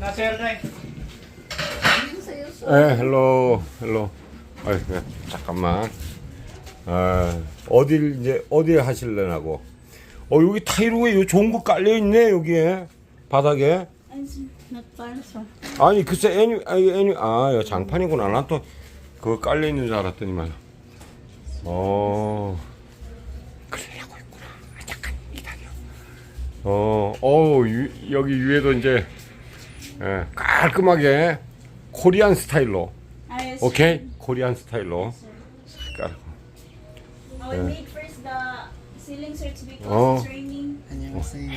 Air 예, 헬로, 헬로. 아, 잠깐만. 아, 어딜 이제 어디에 하실래나고. 어, 여기 타이로에 요 좋은 거 깔려 있네 여기에 바닥에. 아니 글쎄 애니 아니 애니 아 이거 장판이구나. 난 또 그거 깔려 있는 줄 알았더니만. 어. 그러려고 했구나. 아, 잠깐 기다려. 어, 어 여기 위에도 이제 예, 깔끔하게 코리안 스타일로. Yes. 오케이 코리안 스타일로 깔. I will make first the ceiling sir to because Oh. it's raining. 안녕하세요.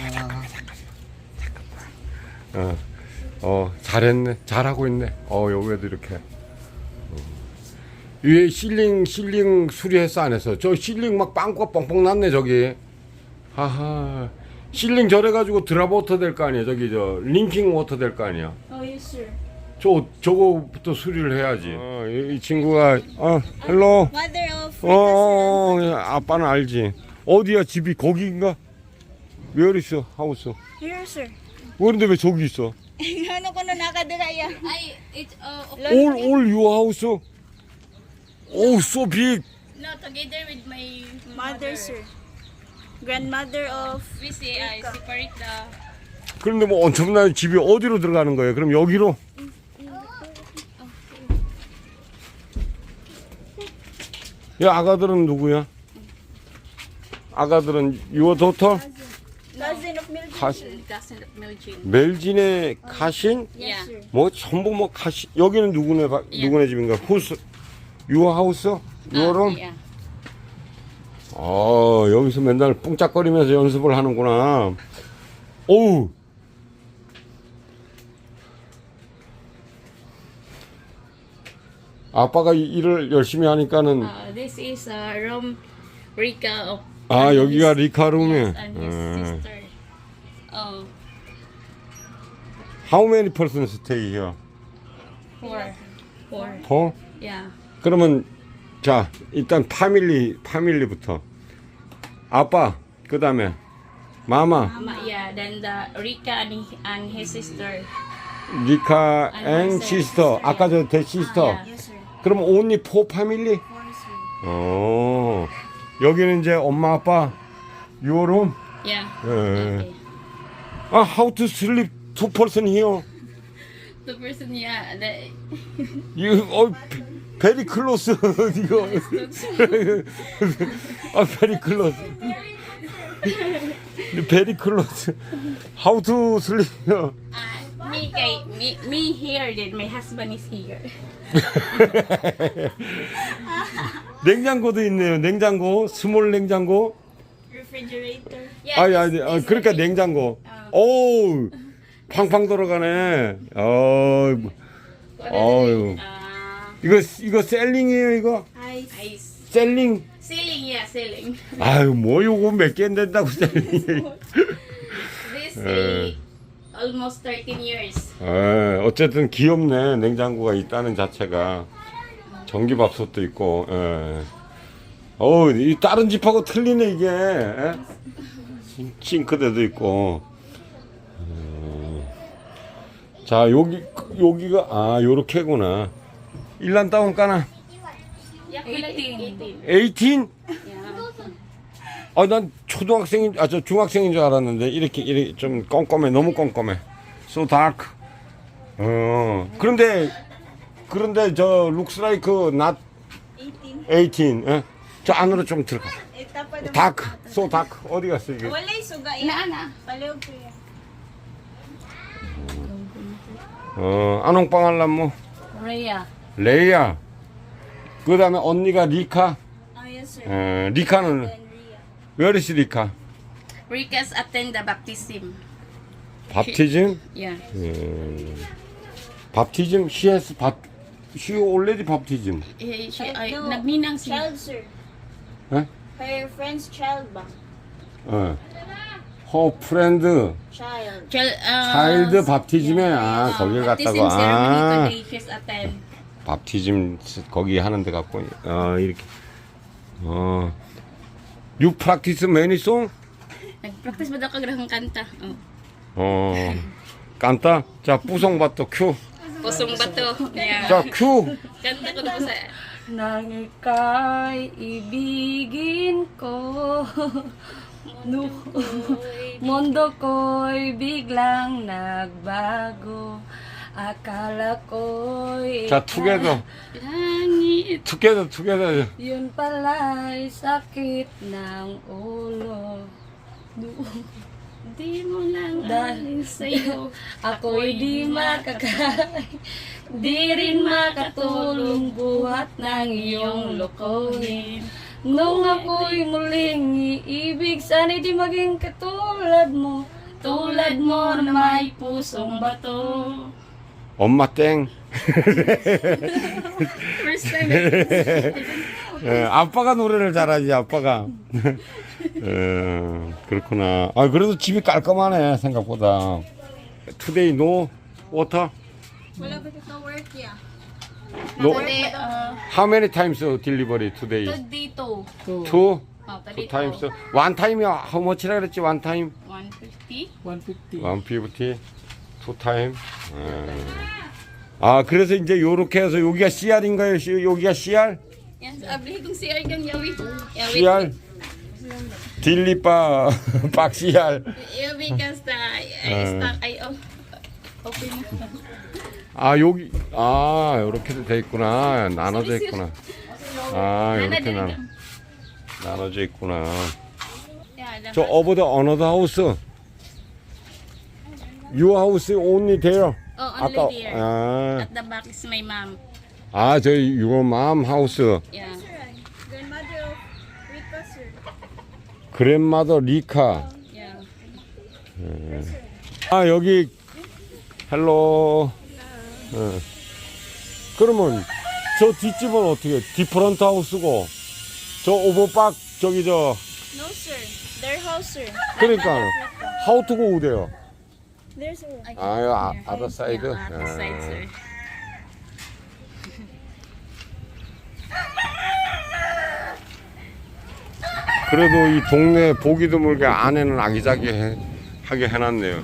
어, 어 잘했네 잘하고 있네 어 여기에도 이렇게 어. 위에 실링 실링 수리했어 안 했어 저 실링 막 빵꾸가 뻥뻥 났네 저기 하하 실링 저래가지고 드랍워터 될 거 아니야 저기 저 링킹 워터 될 거 아니야 Oh yes sir. 저 저거부터 수리를 해야지 어, 이, 이 친구가 어 헬로 Mother of 어, 어, 어, 아빠는 알지 어디야 집이 거기인가 Where is 하우스 Here sir. 그런데 왜 저기 있어 ano ko na nakadira I it's uh all all your house oh so big no together with my Mother sir. Grandmother of We say I separate the 그런데 뭐 엄청난 집이 어디로 들어가는 거예요 그럼 여기로 야 아가들은 누구야 아가들은 your daughter cousin of Mildred. 가, cousin of Milgin. 멜진의 가신 Yeah. 뭐 전부 뭐 가신 여기는 누구네 바- 누구네 집인가 후스 your house your room Yeah. 어 여기서 맨날 뿡짝거리면서 연습을 하는구나. 오우. 아빠가 이 일을 열심히 하니까는 Uh, this is uh, room Rika of 아 여기가 his- 리카 룸이. yes, and his 음. sister. Oh, How many persons stay here? four. Four. Four? Yeah. 그러면 자 일단 파밀리 파밀리부터 아빠 그 다음에 마마 Ma- yeah. Then the Rika and, and his sister. 리카 And 앤 시스터 sister, 아까 저 대시스터 Yeah. Yes sir. 그럼 only four family? Four sir. 어 여기는 이제 엄마 아빠 요룸 Yeah. 예. Okay. 아 how to sleep two person here The person, yeah. The, you 어 very close 이거 아 very close very close how to sleep uh, me, me, me here. Then my husband is here. 냉장고도 있네요 냉장고 스몰 냉장고 Refrigerator. Yeah. 아, this- 아, 아 그러니까 냉장고 오 팡팡 돌아가네 어 어유 Uh, 이거 이거 셀링이에요 이거 ice. 셀링 Ceiling, yeah, ceiling. 아유 뭐 요거 몇 개 된다고 셀링 This is almost 13 years. 에, 어쨌든 귀엽네 냉장고가 있다는 자체가 전기밥솥도 있고 예. 어우 이 다른 집하고 틀리네 이게 예? 싱크대도 있고 음. 자 여기 여기가 아 요렇게구나 일란 다운 까나 Yeah, 18. 18? Yeah. 아난 초등학생인 아 저 중학생인 줄 알았는데 이렇게 이렇게 좀 껌껌해 너무 껌껌해 so dark 어 그런데 그런데 저 looks like not 18. 18 예? 저 안으로 좀 들어가 dark so dark 어디 갔어 이게 na. Palihog ko yan. 어 안홍빵 할람 Rhea. 레 이야 그 다음에 언니가 리카 Oh yes sir. 어, 리카는 And Ria. where is 리카 Rika's attend the baptism. 밥티즘 Yeah. 밥티즘 she has 밥 she already 밥티즘 Eh, she, ay, No, nagninang siya. Child sir. 예? Her friend's child ba? 어 her friend Child. Child, uh, 차일드 밥티즘에 아 uh, 거길 baptism 갔다고 ceremony 아 today she's attend. 밥티즘 거기 하는 데 갔고 어 이렇게 어 You practice many song? Nag-practice ba daw ka grahang kanta? Oh. 어 깐따. 자, 뿌송바또 큐. Pusong bato. Yeah. 자, 큐. Kanta ko na po sa... Nang ika'y ibigin ko nu- Mundo ko'y biglang nagbago Akala ko'y ikaw. Sa together. Langit. Together, together. Yun pala'y sakit ng ulo. Di mo lang dahil sa'yo Ako'y di makakain Di rin makatulong buhat ng iyong lokohin Nung ako'y muling iibig Sana'y di maging katulad mo Tulad mo na may pusong bato 엄마 땡. 예, 아빠가 노래를 잘하지, 아빠가. 예, 그렇구나. 아, 그래도 집이 깔끔하네, 생각보다. 투데이 노 워터? Wala ba ito work ya? 노 Today, uh, How many times delivery today? today to. Two? Oh, Two today times. to. One time이야. How much라 그랬지? One time? 150. 150. 예. 아, 그래서 이제 요렇게 해서 여기가 CR인가요? 여기가 CR? Yan, kong CR kang yawi. Yawi. CR? 딜리바 박 CR. Yawi ka sa... Ah. Ay, stock. Ay, oh. Open mo. 아 여기 아 이렇게도 돼 있구나 나눠져 있구나 아 이렇게 나 나눠져 있구나 저 the another house your house only there Oh, only 아까 there. 아아 At the back is my mom. 저희 your mom house Yeah. Grandmother of Rika, sir. grandmother 리카 Yeah. 아 여기 헬로 어. 그러면 저 뒷집은 어떻게 디퍼런트 하우스고 저 오버박 저기 저 No, sir. Their house, sir. 그러니까 to go there Their, sir. 아, 요 아, other side. Yeah, other side, 아. sir. 그래도 이 동네 보기 드물게 안에는 아기자기하게 해놨네요.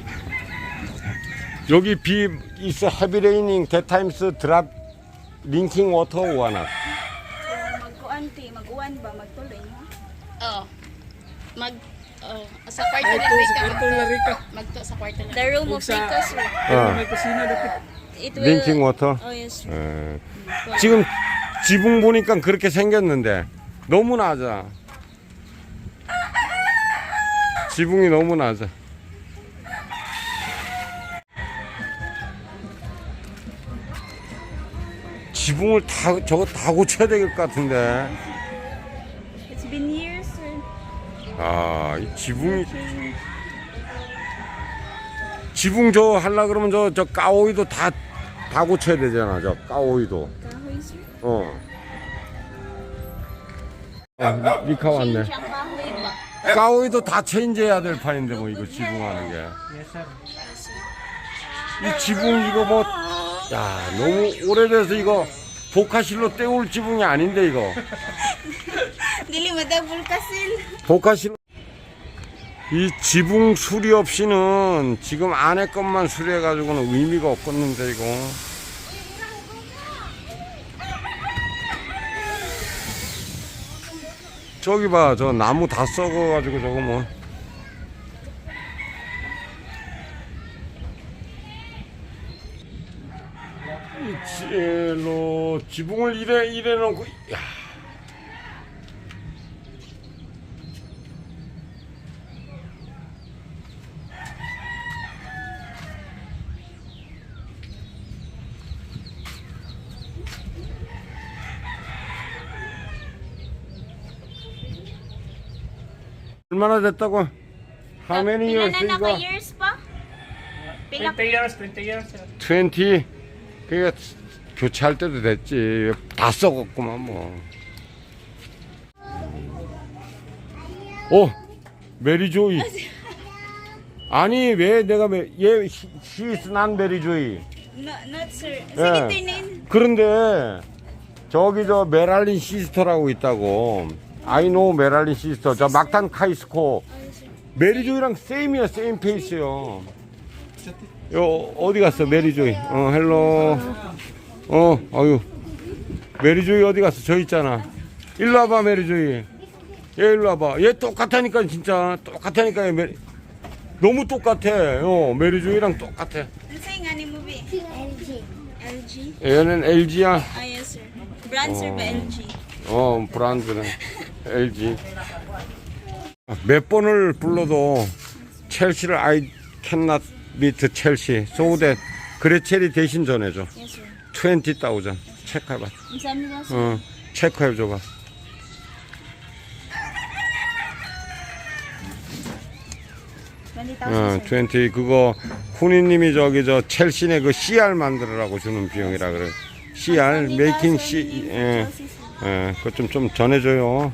여기 비 있어 헤비 레이닝 대타임스 드랍 링킹 워터 오하나. Magkuan, ti. Mag-uwan ba? Magtuloy mo? Oh. Mag... Oh, sa kwarto na Rika. Magto sa kwarto na. The room of Rika, sir. 어, It will... 링킹 워터. Oh, yes, sir. 예. 지금 지붕 보니까 그렇게 생겼는데 너무 낮아. 지붕이 너무 낮아. 지붕을 다 저거 다 고쳐야 될 것 같은데. 아, 이 지붕이 지붕 저 할라 그러면 저 저 까오이도 다 다 고쳐야 되잖아. 저 까오이도. 어. 아, 리카 왔네. 까오이도 다 체인지해야 될 판인데 뭐 이거 지붕하는 게. 이 지붕 이거 뭐, 야 너무 오래돼서 이거 보카실로 때울 지붕이 아닌데 이거. Dili madabul kasil. 보카실. 이 지붕 수리 없이는 지금 안에 것만 수리해가지고는 의미가 없겠는데 이거. 저기 봐, 저 나무 다 썩어가지고 저거 뭐. 이 지로 지붕을 이래 이래 놓고, 야. 얼마나 됐다고? How many years na na ka 이거? years pa? Pila 20 years, 20 years. sir. 20? 그게 교체할 때도 됐지. 다 썩었구만 뭐. 오, 메리조이. 아니 왜 내가 왜, 얘 시스 난 메리조이. No, not sir. 예. Tinin. 그런데 저기 저 메랄린 시스터라고 있다고. 아이노 메랄린 시스터. 저 막탄 카이스코. 메리조이랑 세임이야 세임 페이스요. 요 어디 갔어 메리조이 어 헬로 어 아유 메리조이 어디 갔어 저 있잖아 일로 와봐 메리조이 얘 일로 와봐 얘 똑같다니까 진짜 똑같다니까 얘 메리 너무 똑같아 어 메리조이랑 똑같아? LG. LG? 얘는 LG야 Ah, yes, sir. Sir, ba LG? 어 브랜드는 LG 몇 번을 불러도 첼시를 I cannot beat 첼시 so that 그레첼이 대신 전해줘. Yes, sir. 20,000 체크해봐. sir? 어 체크해줘봐. 20,000, 어, sir. 20 그거 훈이님이 저기 저 첼시네 그 CR 만들으라고 주는 비용이라 그래. CR 메이킹 C 예, 예 그거 좀좀 전해줘요.